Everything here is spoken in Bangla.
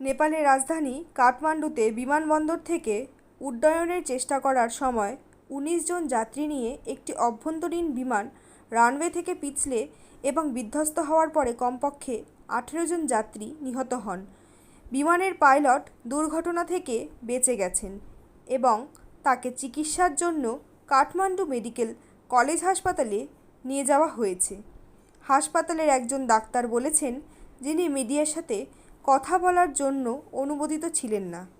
নেপালের রাজধানী কাঠমান্ডুতে বিমানবন্দর থেকে উড্ডয়নের চেষ্টা করার সময় উনিশ জন যাত্রী নিয়ে একটি অভ্যন্তরীণ বিমান রানওয়ে থেকে পিছলে এবং বিধ্বস্ত হওয়ার পরে কমপক্ষে আঠেরো জন যাত্রী নিহত হন। বিমানের পাইলট দুর্ঘটনা থেকে বেঁচে গেছেন এবং তাকে চিকিৎসার জন্য কাঠমান্ডু মেডিকেল কলেজ হাসপাতালে নিয়ে যাওয়া হয়েছে। হাসপাতালের একজন ডাক্তার বলেছেন, যিনি মিডিয়ার সাথে কথা বলার জন্য অনুমোদিত ছিলেন না।